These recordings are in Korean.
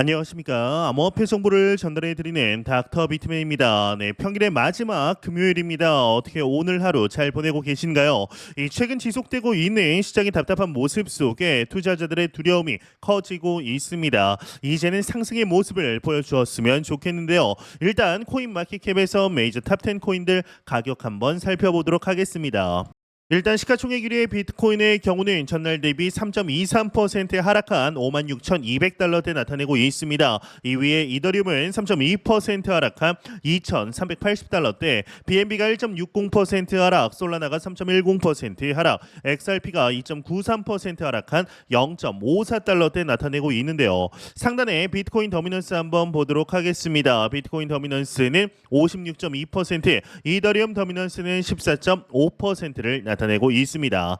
안녕하십니까. 암호화폐 정보를 전달해 드리는 닥터 비트맨입니다. 네, 평일의 마지막 금요일입니다. 어떻게 오늘 하루 잘 보내고 계신가요? 이 최근 지속되고 있는 시장의 답답한 모습 속에 투자자들의 두려움이 커지고 있습니다. 이제는 상승의 모습을 보여주었으면 좋겠는데요. 일단 코인 마켓캡에서 메이저 탑10 코인들 가격 한번 살펴보도록 하겠습니다. 일단 시가총액 1위의 비트코인의 경우는 전날 대비 3.23% 하락한 56,200달러대 나타내고 있습니다. 2위의 이더리움은 3.2% 하락한 2,380달러대, BNB가 1.60% 하락, 솔라나가 3.10% 하락, XRP가 2.93% 하락한 0.54달러대 나타내고 있는데요. 상단에 비트코인 더미넌스 한번 보도록 하겠습니다. 비트코인 더미넌스는 56.2%, 이더리움 더미넌스는 14.5%를 나타내고 있습니다.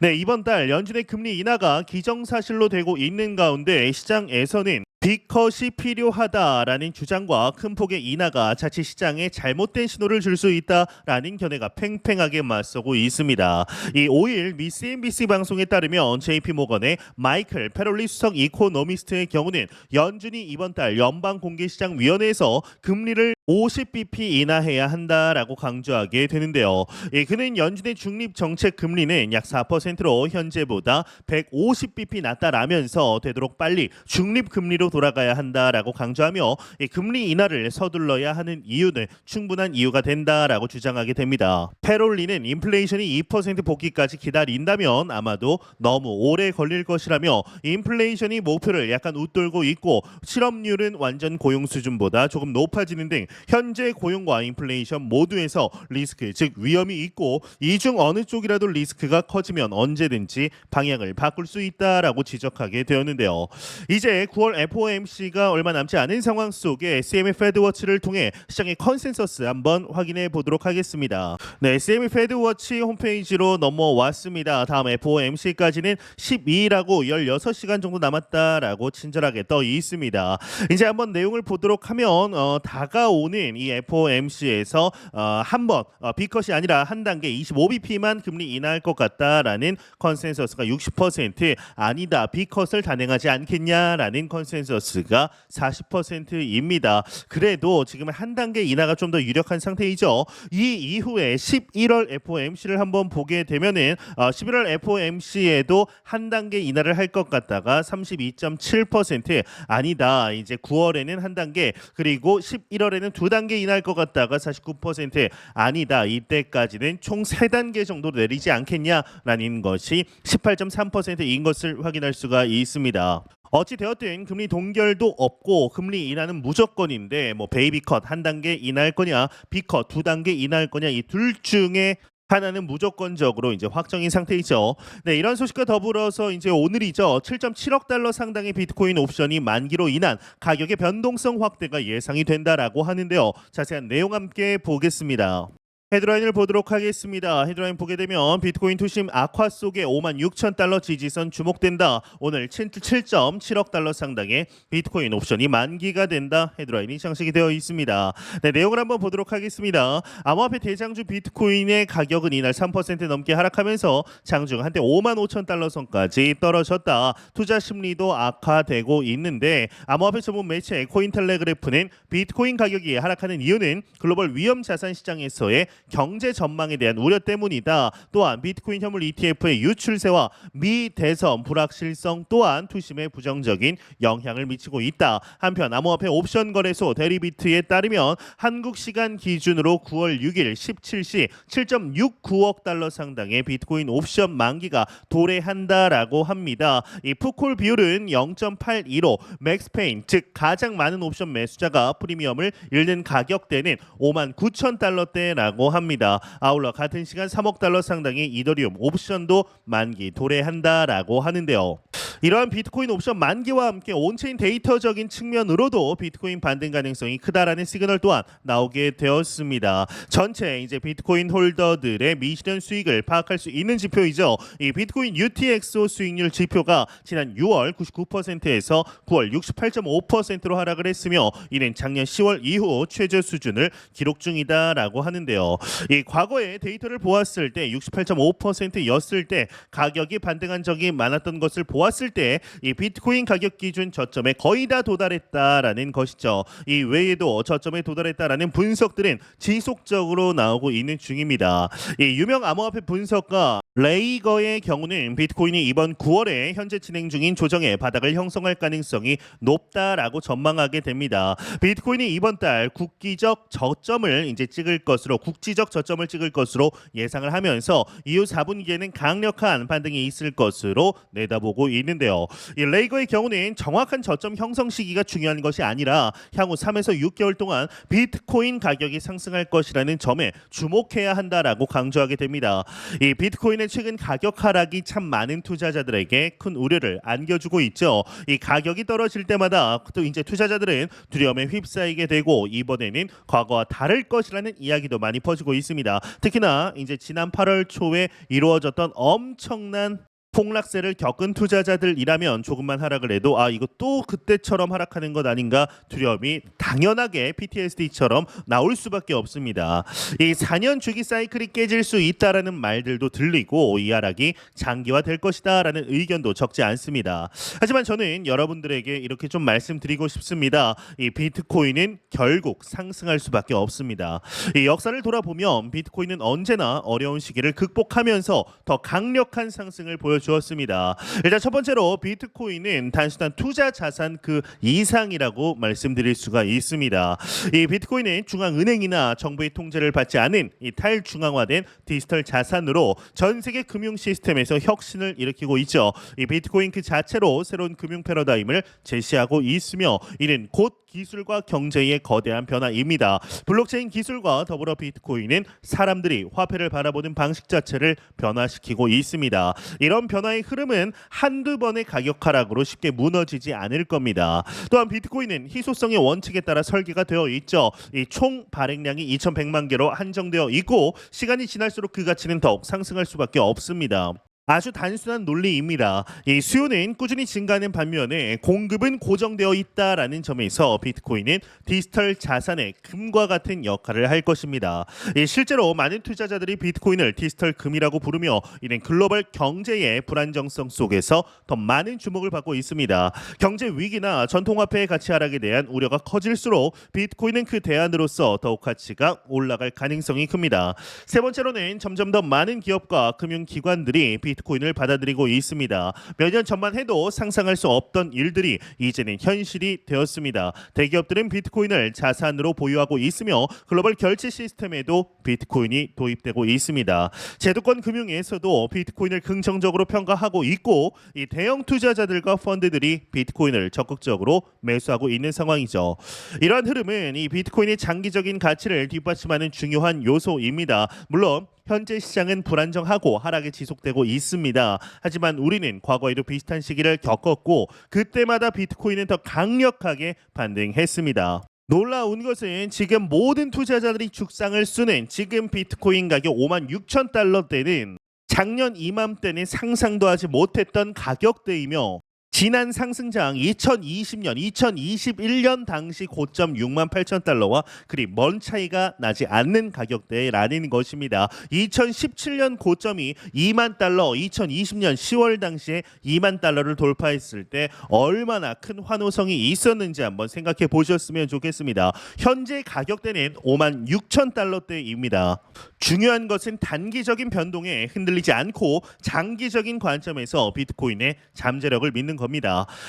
네, 이번 달 연준의 금리 인하가 기정사실로 되고 있는 가운데 시장에서는 빅컷이 필요하다라는 주장과 큰 폭의 인하가 자칫 시장에 잘못된 신호를 줄 수 있다라는 견해가 팽팽하게 맞서고 있습니다. 이 5일 미 CNBC 방송에 따르면 JP 모건의 마이클 페롤리 수석 이코노미스트의 경우는 연준이 이번 달 연방 공개시장 위원회에서 금리를 50bp 인하해야 한다라고 강조하게 되는데요. 예, 그는 연준의 중립 정책 금리는 약 4%로 현재보다 150bp 낮다라면서 되도록 빨리 중립 금리로 돌아가야 한다라고 강조하며 이 금리 인하를 서둘러야 하는 이유는 충분한 이유가 된다라고 주장하게 됩니다. 페롤리는 인플레이션이 2% 복귀까지 기다린다면 아마도 너무 오래 걸릴 것이라며 인플레이션이 목표를 약간 웃돌고 있고 실업률은 완전 고용 수준보다 조금 높아지는 등 현재 고용과 인플레이션 모두에서 리스크 즉 위험이 있고 이 중 어느 쪽이라도 리스크가 커지면 언제든지 방향을 바꿀 수 있다라고 지적하게 되었는데요. 이제 9월 FOMC가 얼마 남지 않은 상황 속에 CME 페드워치를 통해 시장의 컨센서스 한번 확인해 보도록 하겠습니다. 네, CME 페드워치 홈페이지로 넘어왔습니다. 다음 FOMC까지는 12일하고 16시간 정도 남았다라고 친절하게 떠 있습니다. 이제 한번 내용을 보도록 하면 어, 다가오 는 이 FOMC에서 어, 한번 어, B컷이 아니라 한 단계 25bp만 금리 인하할 것 같다라는 컨센서스가 60% 아니다 B컷을 단행하지 않겠냐라는 컨센서스가 40%입니다. 그래도 지금 한 단계 인하가 좀 더 유력한 상태이죠. 이 이후에 11월 FOMC를 한번 보게 되면은 어, 11월 FOMC에도 한 단계 인하를 할 것 같다가 32.7% 아니다. 이제 9월에는 한 단계 그리고 11월에는 두 단계 인하할 것 같다가 49% 아니다. 이때까지는 총 세 단계 정도 내리지 않겠냐라는 것이 18.3%인 것을 확인할 수가 있습니다. 어찌 되었든 금리 동결도 없고 금리 인하는 무조건인데 뭐 베이비 컷 한 단계 인하할 거냐 비컷 두 단계 인하할 거냐 이 둘 중에 하나는 무조건적으로 이제 확정인 상태이죠. 네, 이런 소식과 더불어서 이제 오늘이죠. 7.7억 달러 상당의 비트코인 옵션이 만기로 인한 가격의 변동성 확대가 예상이 된다라고 하는데요. 자세한 내용 함께 보겠습니다. 헤드라인을 보도록 하겠습니다. 헤드라인 보게 되면 비트코인 투심 악화 속에 5만 6천 달러 지지선 주목된다. 오늘 7.7억 달러 상당의 비트코인 옵션이 만기가 된다. 헤드라인이 장식이 되어 있습니다. 네, 내용을 한번 보도록 하겠습니다. 암호화폐 대장주 비트코인의 가격은 이날 3% 넘게 하락하면서 장중 한때 5만 5천 달러 선까지 떨어졌다. 투자 심리도 악화되고 있는데 암호화폐 전문 매체 코인텔레그래프는 비트코인 가격이 하락하는 이유는 글로벌 위험 자산 시장에서의 경제 전망에 대한 우려 때문이다. 또한 비트코인 현물 ETF의 유출세와 미 대선 불확실성 또한 투심에 부정적인 영향을 미치고 있다. 한편 암호화폐 옵션 거래소 데리비트에 따르면 한국 시간 기준으로 9월 6일 17시 7.69억 달러 상당의 비트코인 옵션 만기가 도래한다라고 합니다. 이 푸콜 비율은 0.82로 맥스페인 즉 가장 많은 옵션 매수자가 프리미엄을 잃는 가격대는 5만 9천 달러대라고 합니다. 아울러 같은 시간 3억 달러 상당의 이더리움 옵션도 만기 도래한다라고 하는데요. 이러한 비트코인 옵션 만기와 함께 온체인 데이터적인 측면으로도 비트코인 반등 가능성이 크다라는 시그널 또한 나오게 되었습니다. 전체 이제 비트코인 홀더들의 미실현 수익을 파악할 수 있는 지표이죠. 이 비트코인 UTXO 수익률 지표가 지난 6월 99%에서 9월 68.5%로 하락을 했으며 이는 작년 10월 이후 최저 수준을 기록 중이다라고 하는데요. 이 과거에 데이터를 보았을 때 68.5%였을 때 가격이 반등한 적이 많았던 것을 보았을 때 이 비트코인 가격 기준 저점에 거의 다 도달했다라는 것이죠. 이 외에도 저점에 도달했다라는 분석들은 지속적으로 나오고 있는 중입니다. 이 유명 암호화폐 분석가 레이거의 경우는 비트코인이 이번 9월에 현재 진행 중인 조정의 바닥을 형성할 가능성이 높다라고 전망하게 됩니다. 비트코인이 이번 달 국기적 저점을 이제 찍을 것으로 국지적 저점을 찍을 것으로 예상을 하면서 이후 4분기에는 강력한 반등이 있을 것으로 내다보고 있는데요. 이 레이거의 경우는 정확한 저점 형성 시기가 중요한 것이 아니라 향후 3에서 6개월 동안 비트코인 가격이 상승할 것이라는 점에 주목해야 한다라고 강조하게 됩니다. 이 비트코인의 최근 가격 하락이 참 많은 투자자들에게 큰 우려를 안겨주고 있죠. 이 가격이 떨어질 때마다 또 이제 투자자들은 두려움에 휩싸이게 되고 이번에는 과거와 다를 것이라는 이야기도 많이 퍼지고 있습니다. 특히나 이제 지난 8월 초에 이루어졌던 엄청난 폭락세를 겪은 투자자들이라면 조금만 하락을 해도 아 이거 또 그때처럼 하락하는 것 아닌가 두려움이 당연하게 PTSD처럼 나올 수밖에 없습니다. 이 4년 주기 사이클이 깨질 수 있다라는 말들도 들리고 이 하락이 장기화될 것이다라는 의견도 적지 않습니다. 하지만 저는 여러분들에게 이렇게 좀 말씀드리고 싶습니다. 이 비트코인은 결국 상승할 수밖에 없습니다. 이 역사를 돌아보면 비트코인은 언제나 어려운 시기를 극복하면서 더 강력한 상승을 보여주 었습니다. 일단 첫 번째로 비트코인은 단순한 투자 자산 그 이상이라고 말씀드릴 수가 있습니다. 이 비트코인은 중앙은행이나 정부의 통제를 받지 않은 이 탈중앙화된 디지털 자산으로 전 세계 금융 시스템에서 혁신을 일으키고 있죠. 이 비트코인 그 자체로 새로운 금융 패러다임을 제시하고 있으며 이는 곧 기술과 경제의 거대한 변화입니다. 블록체인 기술과 더불어 비트코인은 사람들이 화폐를 바라보는 방식 자체를 변화시키고 있습니다. 이런 변화의 흐름은 한두 번의 가격 하락으로 쉽게 무너지지 않을 겁니다. 또한 비트코인은 희소성의 원칙에 따라 설계가 되어 있죠. 이 총 발행량이 2,100만 개로 한정되어 있고 시간이 지날수록 그 가치는 더욱 상승할 수밖에 없습니다. 아주 단순한 논리입니다. 이 수요는 꾸준히 증가하는 반면에 공급은 고정되어 있다라는 점에서 비트코인은 디지털 자산의 금과 같은 역할을 할 것입니다. 이 실제로 많은 투자자들이 비트코인을 디지털 금이라고 부르며 이는 글로벌 경제의 불안정성 속에서 더 많은 주목을 받고 있습니다. 경제 위기나 전통화폐의 가치 하락에 대한 우려가 커질수록 비트코인은 그 대안으로서 더욱 가치가 올라갈 가능성이 큽니다. 세 번째로는 점점 더 많은 기업과 금융기관들이 비트 코인을 받아들이고 있습니다. 몇 년 전만 해도 상상할 수 없던 일들이 이제는 현실이 되었습니다. 대기업들은 비트코인을 자산으로 보유하고 있으며 글로벌 결제 시스템에도 비트코인이 도입되고 있습니다. 제도권 금융에서도 비트코인을 긍정적으로 평가하고 있고 이 대형 투자자들과 펀드들이 비트코인을 적극적으로 매수하고 있는 상황이죠. 이러한 흐름은 이 비트코인의 장기적인 가치를 뒷받침하는 중요한 요소입니다. 물론 현재 시장은 불안정하고 하락이 지속되고 있습니다. 하지만 우리는 과거에도 비슷한 시기를 겪었고 그때마다 비트코인은 더 강력하게 반등했습니다. 놀라운 것은 지금 모든 투자자들이 죽상을 쓰는 지금 비트코인 가격 5만 6천 달러대는 작년 이맘때는 상상도 하지 못했던 가격대이며 지난 상승장 2020년, 2021년 당시 고점 6만 8천 달러와 그리 먼 차이가 나지 않는 가격대라는 것입니다. 2017년 고점이 2만 달러, 2020년 10월 당시에 2만 달러를 돌파했을 때 얼마나 큰 환호성이 있었는지 한번 생각해 보셨으면 좋겠습니다. 현재 가격대는 5만 6천 달러대입니다. 중요한 것은 단기적인 변동에 흔들리지 않고 장기적인 관점에서 비트코인의 잠재력을 믿는 겁니다.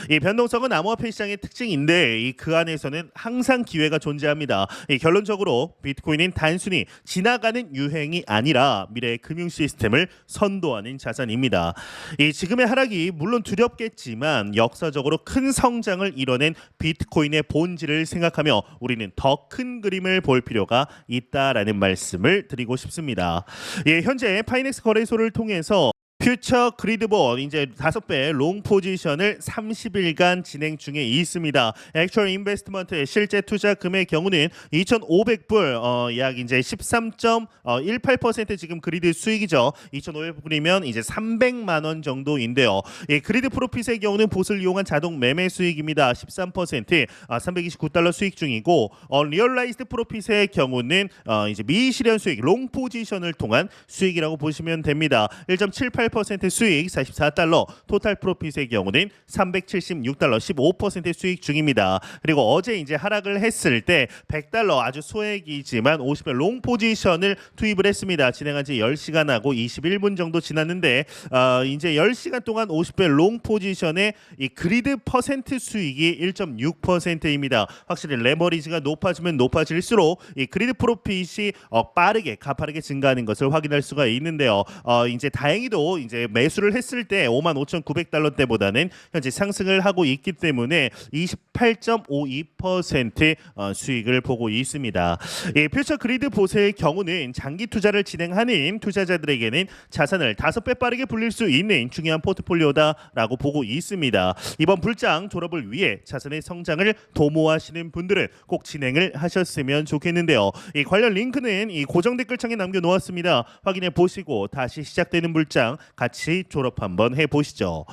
이 변동성은 암호화폐 시장의 특징인데 이 그 안에서는 항상 기회가 존재합니다. 이 결론적으로 비트코인은 단순히 지나가는 유행이 아니라 미래의 금융 시스템을 선도하는 자산입니다. 이 지금의 하락이 물론 두렵겠지만 역사적으로 큰 성장을 이뤄낸 비트코인의 본질을 생각하며 우리는 더 큰 그림을 볼 필요가 있다라는 말씀을 드리고 싶습니다. 예, 현재 파이넥스 거래소를 통해서 퓨처 그리드본 이제 다섯 배 롱 포지션을 30일간 진행 중에 있습니다. 액츄얼 인베스트먼트의 실제 투자 금의 경우는 2,500불 어, 약 이제 13.18% 지금 그리드 수익이죠. 2,500불이면 이제 300만 원 정도인데요. 이 그리드 프로핏의 경우는 봇을 이용한 자동 매매 수익입니다. 13% 아, 329달러 수익 중이고 어, 리얼라이즈드 프로핏의 경우는 어, 이제 미실현 수익 롱 포지션을 통한 수익이라고 보시면 됩니다. 1.78% 수익 44달러 토탈 프로핏의 경우는 376달러 15% 수익 중입니다. 그리고 어제 이제 하락을 했을 때 100달러 아주 소액이지만 50배 롱 포지션을 투입을 했습니다. 진행한 지 10시간 하고 21분 정도 지났는데 어, 이제 10시간 동안 50배 롱 포지션의 이 그리드 퍼센트 수익이 1.6%입니다. 확실히 레버리지가 높아지면 높아질수록 이 그리드 프로핏이 어, 빠르게 가파르게 증가하는 것을 확인할 수가 있는데요. 어, 이제 다행히도 이제 매수를 했을 때 55,900달러대보다는 현재 상승을 하고 있기 때문에 28.52% 어, 수익을 보고 있습니다. 이 퓨처 그리드 보세의 경우는 장기 투자를 진행하는 투자자들에게는 자산을 다섯 배 빠르게 불릴 수 있는 중요한 포트폴리오다라고 보고 있습니다. 이번 불장 졸업을 위해 자산의 성장을 도모하시는 분들은 꼭 진행을 하셨으면 좋겠는데요. 이 관련 링크는 이 고정 댓글창에 남겨 놓았습니다. 확인해 보시고 다시 시작되는 불장 같이 졸업 한번 해 보시죠.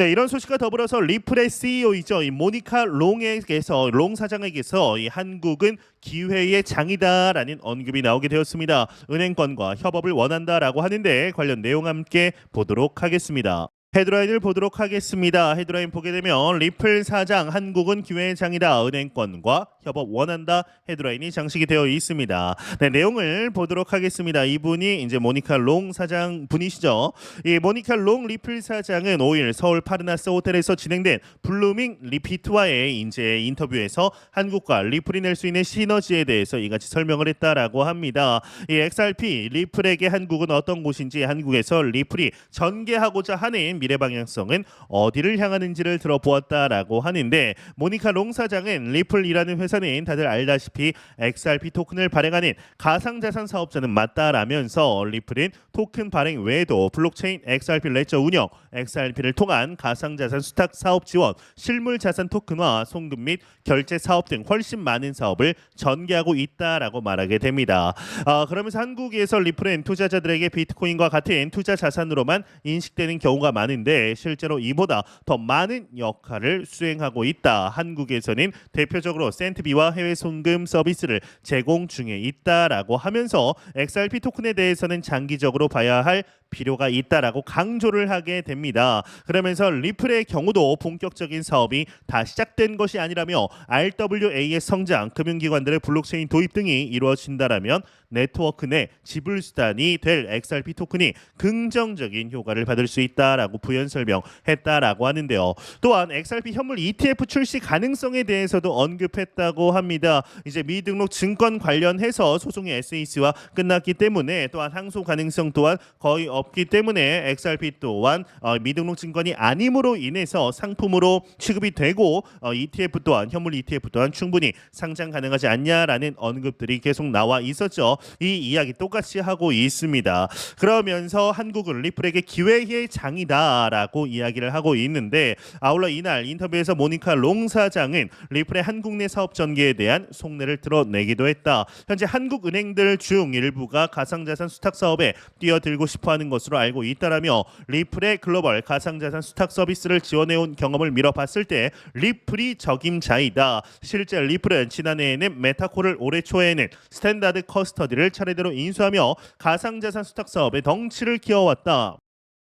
네, 이런 소식과 더불어서 리플의 CEO이죠. 이 모니카 롱에게서 롱 사장에게서 이 한국은 기회의 장이다라는 언급이 나오게 되었습니다. 은행권과 협업을 원한다라고 하는데 관련 내용 함께 보도록 하겠습니다. 헤드라인을 보도록 하겠습니다. 헤드라인 보게 되면 리플 사장 한국은 기회의 장이다. 은행권과 협업 원한다. 헤드라인이 장식이 되어 있습니다. 네, 내용을 보도록 하겠습니다. 이분이 이제 모니카 롱 사장 분이시죠. 이 모니카 롱 리플 사장은 5일 서울 파르나스 호텔에서 진행된 블루밍 리피트와의 이제 인터뷰에서 한국과 리플이 낼 수 있는 시너지에 대해서 이같이 설명을 했다라고 합니다. 이 XRP 리플에게 한국은 어떤 곳인지 한국에서 리플이 전개하고자 하는 미래 방향성은 어디를 향하는지를 들어보았다라고 하는데 모니카 롱 사장은 리플이라는 회사는 다들 알다시피 XRP 토큰을 발행하는 가상자산 사업자는 맞다라면서 리플은 토큰 발행 외에도 블록체인 XRP 레저 운영, XRP를 통한 가상자산 수탁 사업 지원, 실물 자산 토큰화, 송금 및 결제 사업 등 훨씬 많은 사업을 전개하고 있다라고 말하게 됩니다. 아, 그러면서 한국에서 리플은 투자자들에게 비트코인과 같은 투자 자산으로만 인식되는 경우가 많은 데 실제로 이보다 더 많은 역할을 수행하고 있다. 한국에서는 대표적으로 센트비와 해외 송금 서비스를 제공 중에 있다라고 하면서 XRP 토큰에 대해서는 장기적으로 봐야 할 필요가 있다라고 강조를 하게 됩니다. 그러면서 리플의 경우도 본격적인 사업이 다 시작된 것이 아니라며 RWA의 성장, 금융기관들의 블록체인 도입 등이 이루어진다라면 네트워크 내 지불 수단이 될 XRP 토큰이 긍정적인 효과를 받을 수 있다라고 부연 설명했다라고 하는데요. 또한 XRP 현물 ETF 출시 가능성에 대해서도 언급했다고 합니다. 이제 미등록 증권 관련해서 소송의 SEC와 끝났기 때문에 또한 항소 가능성 또한 거의 없기 때문에 XRP 또한 어, 미등록 증권이 아님으로 인해서 상품으로 취급이 되고 어, ETF 또한 현물 ETF 또한 충분히 상장 가능하지 않냐라는 언급들이 계속 나와 있었죠. 이 이야기 똑같이 하고 있습니다. 그러면서 한국은 리플에게 기회의 장이다라고 이야기를 하고 있는데 아울러 이날 인터뷰에서 모니카 롱 사장은 리플의 한국 내 사업 전개에 대한 속내를 드러내기도 했다. 현재 한국 은행들 중 일부가 가상자산 수탁 사업에 뛰어들고 싶어하는 것으로 알고 있다라며 리플의 글로벌 가상자산 수탁 서비스를 지원해온 경험을 미뤄봤을 때 리플이 적임자이다. 실제 리플은 지난해에는 메타코를 올해 초에는 스탠다드 커스터디 를 차례대로 인수하며 가상자산 수탁 사업에 덩치를 키워왔다.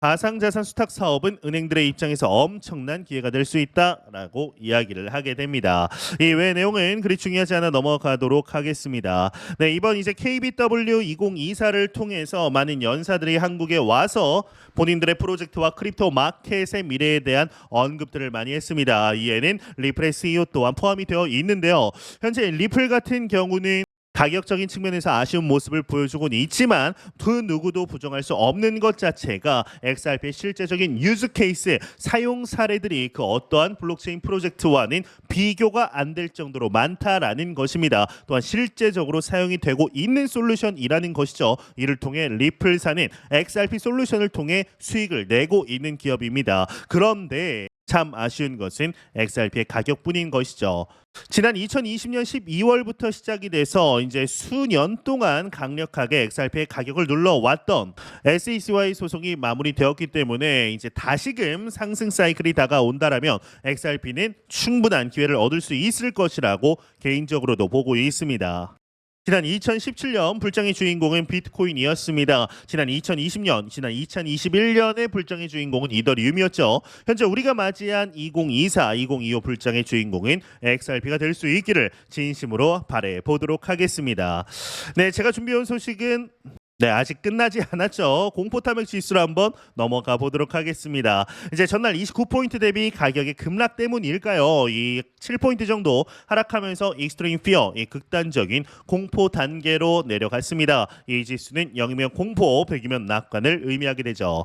가상자산 수탁 사업은 은행들의 입장에서 엄청난 기회가 될 수 있다라고 이야기를 하게 됩니다. 이 외 내용은 그리 중요하지 않아 넘어가도록 하겠습니다. 네, 이번 이제 KBW 2024를 통해서 많은 연사들이 한국에 와서 본인들의 프로젝트와 크립토 마켓의 미래에 대한 언급들을 많이 했습니다. 이에는 리플의 CEO 또한 포함이 되어 있는데요. 현재 리플 같은 경우는 가격적인 측면에서 아쉬운 모습을 보여주고는 있지만 그 누구도 부정할 수 없는 것 자체가 XRP의 실제적인 유즈 케이스 사용 사례들이 그 어떠한 블록체인 프로젝트와는 비교가 안 될 정도로 많다라는 것입니다. 또한 실제적으로 사용이 되고 있는 솔루션이라는 것이죠. 이를 통해 리플사는 XRP 솔루션을 통해 수익을 내고 있는 기업입니다. 그런데 참 아쉬운 것은 XRP의 가격뿐인 것이죠. 지난 2020년 12월부터 시작이 돼서 이제 수년 동안 강력하게 XRP의 가격을 눌러왔던 SECY 소송이 마무리되었기 때문에 이제 다시금 상승 사이클이 다가온다라면 XRP는 충분한 기회를 얻을 수 있을 것이라고 개인적으로도 보고 있습니다. 지난 2017년 불장의 주인공은 비트코인이었습니다. 지난 2020년, 지난 2021년의 불장의 주인공은 이더리움이었죠. 현재 우리가 맞이한 2024, 2025 불장의 주인공은 XRP가 될 수 있기를 진심으로 바래 보도록 하겠습니다. 네, 제가 준비해온 소식은 네, 아직 끝나지 않았죠. 공포 탐욕 지수로 한번 넘어가 보도록 하겠습니다. 이제 전날 29포인트 대비 가격의 급락 때문일까요? 이 7포인트 정도 하락하면서 익스트림 피어, 이 극단적인 공포 단계로 내려갔습니다. 이 지수는 0이면 공포, 100이면 낙관을 의미하게 되죠.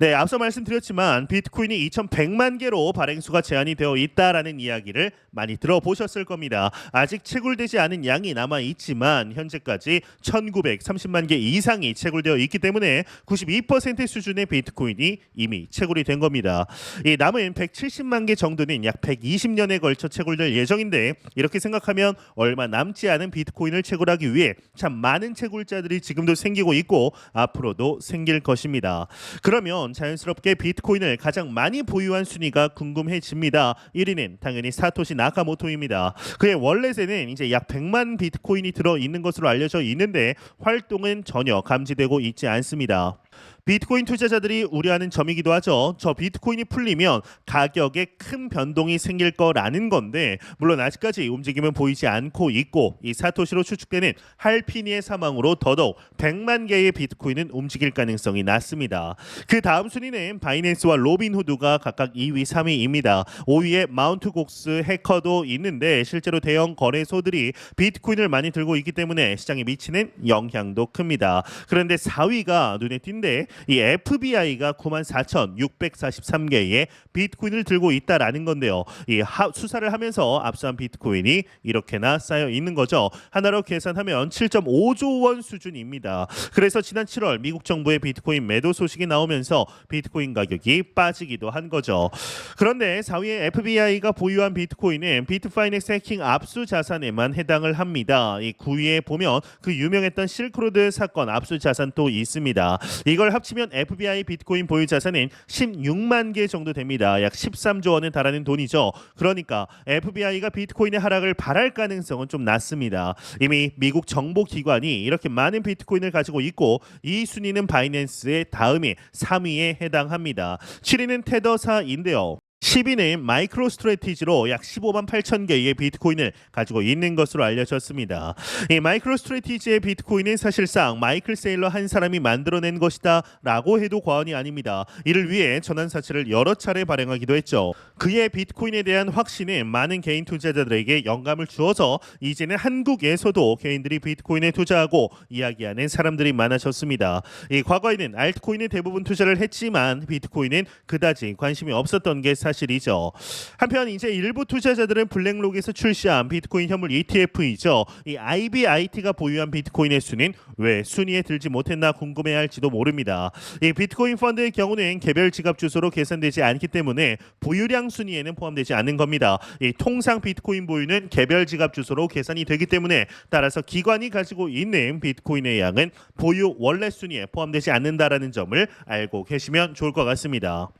네, 앞서 말씀드렸지만 비트코인이 2,100만 개로 발행수가 제한이 되어 있다라는 이야기를 많이 들어보셨을 겁니다. 아직 채굴되지 않은 양이 남아 있지만 현재까지 1,930만 개 이상 이 채굴되어 있기 때문에 92% 수준의 비트코인이 이미 채굴이 된 겁니다. 이 남은 170만 개 정도는 약 120년에 걸쳐 채굴될 예정인데 이렇게 생각하면 얼마 남지 않은 비트코인을 채굴하기 위해 참 많은 채굴자들이 지금도 생기고 있고 앞으로도 생길 것입니다. 그러면 자연스럽게 비트코인을 가장 많이 보유한 순위가 궁금해집니다. 1위는 당연히 사토시 나카모토입니다. 그의 월렛에는 이제 약 100만 비트코인이 들어 있는 것으로 알려져 있는데 활동은 전혀 감지되고 있지 않습니다. 비트코인 투자자들이 우려하는 점이기도 하죠. 저 비트코인이 풀리면 가격에 큰 변동이 생길 거라는 건데 물론 아직까지 움직임은 보이지 않고 있고 이 사토시로 추측되는 할피니의 사망으로 더더욱 100만 개의 비트코인은 움직일 가능성이 낮습니다. 그 다음 순위는 바이낸스와 로빈후드가 각각 2위, 3위입니다. 5위에 마운트곡스 해커도 있는데 실제로 대형 거래소들이 비트코인을 많이 들고 있기 때문에 시장에 미치는 영향도 큽니다. 그런데 4위가 눈에 띈데 이 FBI가 94,643개의 비트코인을 들고 있다라는 건데요. 이 하, 수사를 하면서 압수한 비트코인이 이렇게나 쌓여 있는 거죠. 하나로 계산하면 7.5조 원 수준입니다. 그래서 지난 7월 미국 정부의 비트코인 매도 소식이 나오면서 비트코인 가격이 빠지기도 한 거죠. 그런데 4위의 FBI가 보유한 비트코인은 비트파이넥스 해킹 압수 자산에만 해당을 합니다. 이 9위에 보면 그 유명했던 실크로드 사건 압수 자산도 있습니다. 이걸 합치면 FBI 비트코인 보유 자산은 16만 개 정도 됩니다. 약 13조 원에 달하는 돈이죠. 그러니까 FBI가 비트코인의 하락을 바랄 가능성은 좀 낮습니다. 이미 미국 정보 기관이 이렇게 많은 비트코인을 가지고 있고 이 순위는 바이낸스의 다음이 3위에 해당합니다. 7위는 테더사인데요. 10위는 마이크로 스트레티지로 약 15만 8천 개의 비트코인을 가지고 있는 것으로 알려졌습니다. 이 마이크로 스트레티지의 비트코인은 사실상 마이클 세일러 한 사람이 만들어낸 것이다 라고 해도 과언이 아닙니다. 이를 위해 전환 사채를 여러 차례 발행하기도 했죠. 그의 비트코인에 대한 확신은 많은 개인 투자자들에게 영감을 주어서 이제는 한국에서도 개인들이 비트코인에 투자하고 이야기하는 사람들이 많아졌습니다. 이 과거에는 알트코인에 대부분 투자를 했지만 비트코인은 그다지 관심이 없었던 게 사실 이죠. 한편 이제 일부 투자자들은 블랙록에서 출시한 비트코인 현물 ETF이죠. 이 IBIT가 보유한 비트코인의 수는 왜 순위에 들지 못했나 궁금해할지도 모릅니다. 이 비트코인 펀드의 경우는 개별 지갑 주소로 계산되지 않기 때문에 보유량 순위에는 포함되지 않는 겁니다. 이 통상 비트코인 보유는 개별 지갑 주소로 계산이 되기 때문에 따라서 기관이 가지고 있는 비트코인의 양은 보유 원래 순위에 포함되지 않는다라는 점을 알고 계시면 좋을 것 같습니다.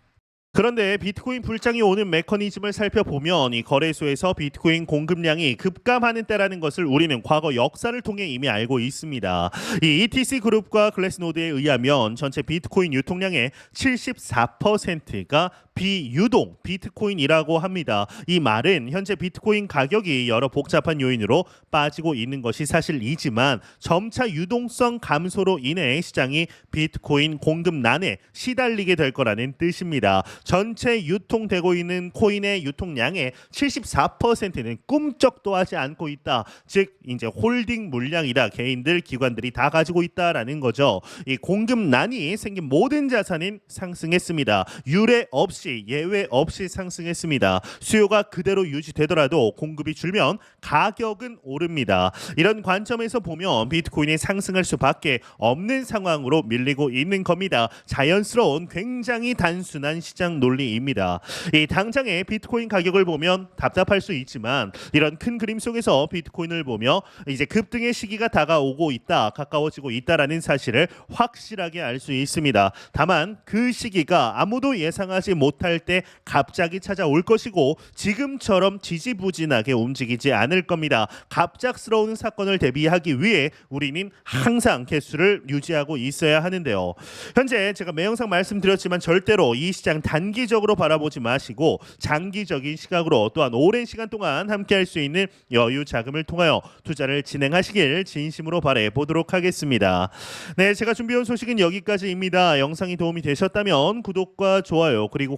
그런데 비트코인 불장이 오는 메커니즘을 살펴보면 이 거래소에서 비트코인 공급량이 급감하는 때라는 것을 우리는 과거 역사를 통해 이미 알고 있습니다. 이 ETC 그룹과 글래스노드에 의하면 전체 비트코인 유통량의 74%가 비유동 비트코인이라고 합니다. 이 말은 현재 비트코인 가격이 여러 복잡한 요인으로 빠지고 있는 것이 사실이지만 점차 유동성 감소로 인해 시장이 비트코인 공급난에 시달리게 될 거라는 뜻입니다. 전체 유통되고 있는 코인의 유통량의 74%는 꿈쩍도 하지 않고 있다. 즉 이제 홀딩 물량이다. 개인들 기관들이 다 가지고 있다라는 거죠. 이 공급난이 생긴 모든 자산은 상승했습니다. 유례 없이 예외 없이 상승했습니다. 수요가 그대로 유지되더라도 공급이 줄면 가격은 오릅니다. 이런 관점에서 보면 비트코인이 상승할 수밖에 없는 상황으로 밀리고 있는 겁니다. 자연스러운 굉장히 단순한 시장 논리입니다. 이 당장의 비트코인 가격을 보면 답답할 수 있지만 이런 큰 그림 속에서 비트코인을 보며 이제 급등의 시기가 다가오고 있다, 가까워지고 있다라는 사실을 확실하게 알 수 있습니다. 다만 그 시기가 아무도 예상하지 못할 때 갑자기 찾아올 것이고 지금처럼 지지부진하게 움직이지 않을 겁니다. 갑작스러운 사건을 대비하기 위해 우리는 항상 개수를 유지하고 있어야 하는데요. 현재 제가 매 영상 말씀드렸지만 절대로 이 시장 단기적으로 바라보지 마시고 장기적인 시각으로 또한 오랜 시간 동안 함께할 수 있는 여유 자금을 통하여 투자를 진행하시길 진심으로 바래 보도록 하겠습니다. 네, 제가 준비한 소식은 여기까지입니다. 영상이 도움이 되셨다면 구독과 좋아요 그리고